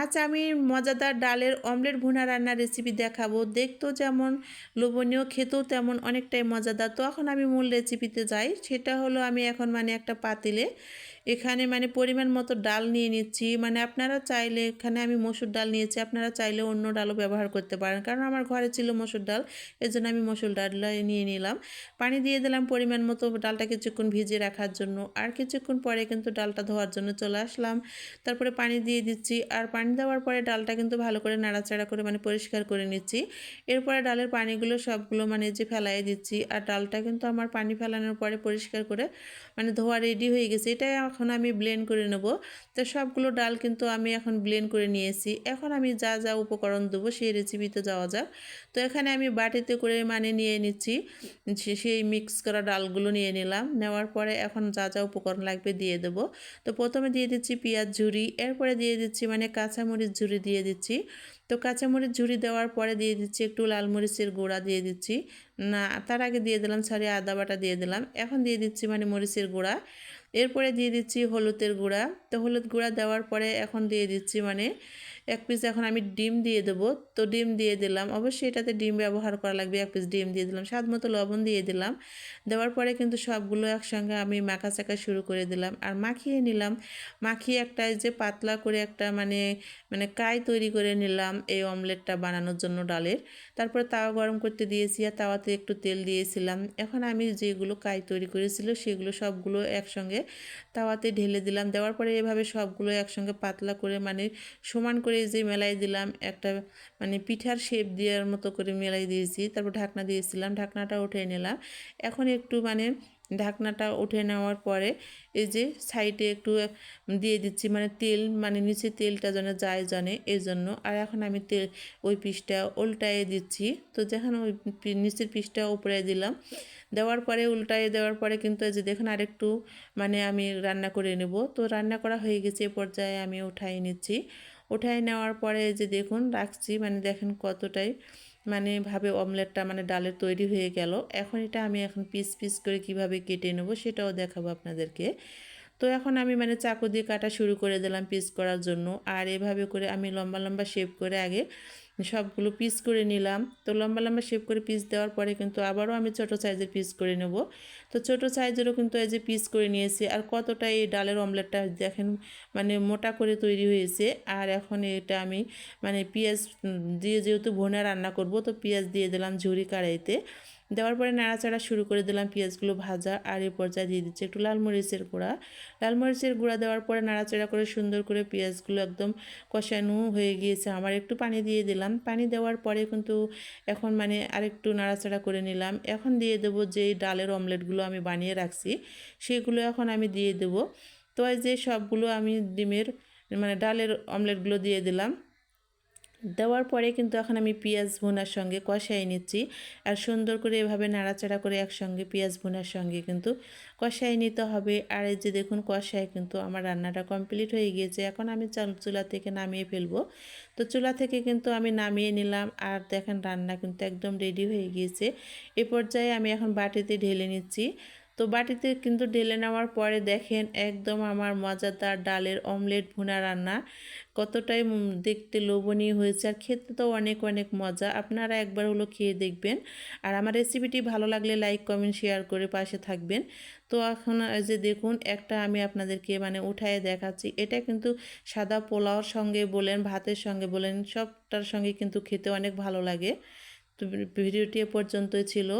আজ আমি মজাদার ডালের অমলেট ভুনা রান্নার রেসিপি দেখাবো। দেখতেও যেমন লোভনীয়, খেতেও তেমন অনেকটাই মজাদার। তো এখন আমি মূল রেসিপিতে যাই। সেটা হলো আমি এখন মানে একটা পাতিলে এখানে মানে পরিমাণ মতো ডাল নিয়ে নিচ্ছি। মানে আপনারা চাইলে এখানে আমি মসুর ডাল নিয়েছি। আপনারা চাইলে অন্য ডালও ব্যবহার করতে পারেন। কারণ আমার ঘরে ছিল মসুর ডাল এর জন্য আমি মসুর ডাল নিয়ে নিলাম। পানি দিয়ে দিলাম পরিমাণ মতো ডালটা কিছুক্ষণ ভিজিয়ে রাখার জন্য। আর কিছুক্ষণ পরে কিন্তু ডালটা ধোয়ার জন্য চলে আসলাম। তারপরে পানি দিয়ে দিচ্ছি। আর দেওয়ার পরে ডালটা কিন্তু ভালো করে নাড়াচাড়া করে মানে পরিষ্কার করে নিচ্ছি। এরপরে ডালের পানিগুলো সবগুলো মানে যে ফেলাই দিচ্ছি। আর ডালটা কিন্তু আমার পানি ফেলানোর পরে পরিষ্কার করে মানে ধোয়া রেডি হয়ে গেছে। এটাই এখন আমি ব্লেন্ড করে নেব। তো সবগুলো ডাল কিন্তু আমি এখন ব্লেন্ড করে নিয়েছি। এখন আমি যা যা উপকরণ দেবো সেই রেসিপিতে যাওয়া যাক। তো এখানে আমি বাটিতে করে মানে নিয়ে নিচ্ছি। সেই মিক্স করা ডালগুলো নিয়ে নিলাম। নেওয়ার পরে এখন যা যা উপকরণ লাগবে দিয়ে দেবো। তো প্রথমে দিয়ে দিচ্ছি পেঁয়াজ ঝুরি। এরপরে দিয়ে দিচ্ছি মানে কাঁচামরিচ ঝুড়ি দিয়ে দিচ্ছি। তো কাঁচামরিচ ঝুড়ি দেওয়ার পরে দিয়ে দিচ্ছি একটু লাল মরিচের গুঁড়া দিয়ে দিচ্ছি। না, তার আগে দিয়ে দিলাম সারি আদা বাটা দিয়ে দিলাম। এখন দিয়ে দিচ্ছি মানে মরিচের গুঁড়া। এরপরে দিয়ে দিচ্ছি হলুদের গুঁড়া। তো হলুদ গুঁড়া দেওয়ার পরে এখন দিয়ে দিচ্ছি মানে এক পিস এখন আমি ডিম দিয়ে দেবো। তো ডিম দিয়ে দিলাম। অবশ্যই এটাতে ডিম ব্যবহার করা লাগবে। এক পিস ডিম দিয়ে দিলাম। স্বাদ মতো লবণ দিয়ে দিলাম। দেওয়ার পরে কিন্তু সবগুলো একসঙ্গে আমি মাখা চাকা শুরু করে দিলাম। আর মাখিয়ে নিলাম। মাখিয়ে একটা যে পাতলা করে একটা মানে মানে কাই তৈরি করে নিলাম এই অমলেটটা বানানোর জন্য ডালের। তারপরে তাওয়া গরম করতে দিয়েছি আর তাওয়াতে একটু তেল দিয়েছিলাম। এখন আমি যেগুলো কাই তৈরি করেছিল সেগুলো সবগুলো একসঙ্গে তাওয়াতে ঢেলে দিলাম। দেওয়ার পরে এভাবে সবগুলো একসঙ্গে পাতলা করে মানে সমান করে যে মেলাই দিলাম, একটা মানে পিঠার শেপ দেওয়ার মতো করে মেলাই দিয়েছি, তারপর ঢাকনা দিয়েছিলাম, ঢাকনাটা উঠে নিলাম। এখন একটু মানে ঢাকনাটা উঠে নেওয়ার পরে এই যে সাইডে একটু দিয়ে দিচ্ছি মানে তেল মানে নিচে তেলটা যেন যায় জানে এই জন্য আর এখন আমি তেল, ওই পিসটা উল্টায়ে দিচ্ছি। তো যখন ওই নিচের পিসটা উপরে দিলাম। দেওয়ার পরে, উল্টায়ে দেওয়ার পরে কিন্তু এই যে দেখুন আরেকটু মানে আমি রান্না করে নেব। তো রান্না করা হয়ে গেছে, এ পর্যায়ে আমি উঠাই নিচ্ছি। উঠাই নেওয়ার পরে যে দেখুন, রাখছি। মানে দেখেন কতটাই মানে ভাবে অমলেটটা মানে ডালের তৈরি হয়ে গেল। এখন এটা আমি এখন পিস পিস করে কীভাবে কেটে নেব সেটাও দেখাবো আপনাদেরকে। তো এখন আমি মানে চাকু দিয়ে কাটা শুরু করে দিলাম পিস করার জন্য। আর এভাবে করে আমি লম্বা লম্বা শেপ করে আগে সবগুলো পিস করে নিলাম। তো লম্বা লম্বা শেপ করে পিস দেওয়ার পরে কিন্তু আবারও আমি ছোটো সাইজের পিস করে নেব। তো ছোটো সাইজেরও কিন্তু এই যে পিস করে নিয়েছি, আর কতটা এই ডালের অমলেটটা দেখেন মানে মোটা করে তৈরি হয়েছে। আর এখন এটা আমি মানে পেঁয়াজ দিয়ে যেহেতু ভোনা রান্না করব, তো পেঁয়াজ দিয়ে দিলাম ঝুড়ি কাড়াইতে। দেওয়ার পরে নাড়াচাড়া শুরু করে দিলাম পেঁয়াজগুলো ভাজা আর এই পর্যায়ে দিয়ে দিচ্ছি একটু লাল মরিচের গুঁড়া। লাল মরিচের গুঁড়া দেওয়ার পরে নাড়াচাড়া করে সুন্দর করে পেঁয়াজগুলো একদম কষানো হয়ে গিয়েছে। আমার একটু পানি দিয়ে দিলাম। পানি দেওয়ার পরে কিন্তু এখন মানে আরেকটু নাড়াচাড়া করে নিলাম। এখন দিয়ে দেবো যেই ডালের অমলেটগুলো আমি বানিয়ে রাখছি, সেগুলো এখন আমি দিয়ে দেবো। তো যে সবগুলো আমি ডিমের মানে ডালের অমলেটগুলো দিয়ে দিলাম। দেওয়ার পরে কিন্তু এখন আমি পেঁয়াজ ভুনার সঙ্গে কষাই নিচ্ছি। আর সুন্দর করে এভাবে নাড়াচাড়া করে একসঙ্গে পেঁয়াজ ভুনার সঙ্গে কিন্তু কষাই নিতে হবে। আর এই যে দেখুন কষাই কিন্তু আমার রান্নাটা কমপ্লিট হয়ে গিয়েছে। এখন আমি চুলা থেকে নামিয়ে ফেলব। তো চুলা থেকে কিন্তু আমি নামিয়ে নিলাম। আর দেখেন, রান্না কিন্তু একদম রেডি হয়ে গিয়েছে। এ পর্যায়ে আমি এখন বাটিতে ঢেলে নিচ্ছি। তো বাটিতে কিন্তু ঢেলে নেওয়ার পরে দেখেন একদম আমার মজাদার ডালের অমলেট ভুনা রান্না। কতটাই দেখতে লোভনীয় হয়েছে আর খেতে তো অনেক অনেক মজা। আপনারা একবার হলো খেয়ে দেখবেন। আর আমার রেসিপিটি ভালো লাগলে লাইক কমেন্ট শেয়ার করে পাশে থাকবেন। তো এখন যে দেখুন, একটা আমি আপনাদেরকে মানে উঠায়ে দেখাচ্ছি। এটা কিন্তু সাদা পোলাওর সঙ্গে বলেন, ভাতের সঙ্গে বলেন, সবটার সঙ্গে কিন্তু খেতে অনেক ভালো লাগে। তো ভিডিওটি এ পর্যন্তই ছিল।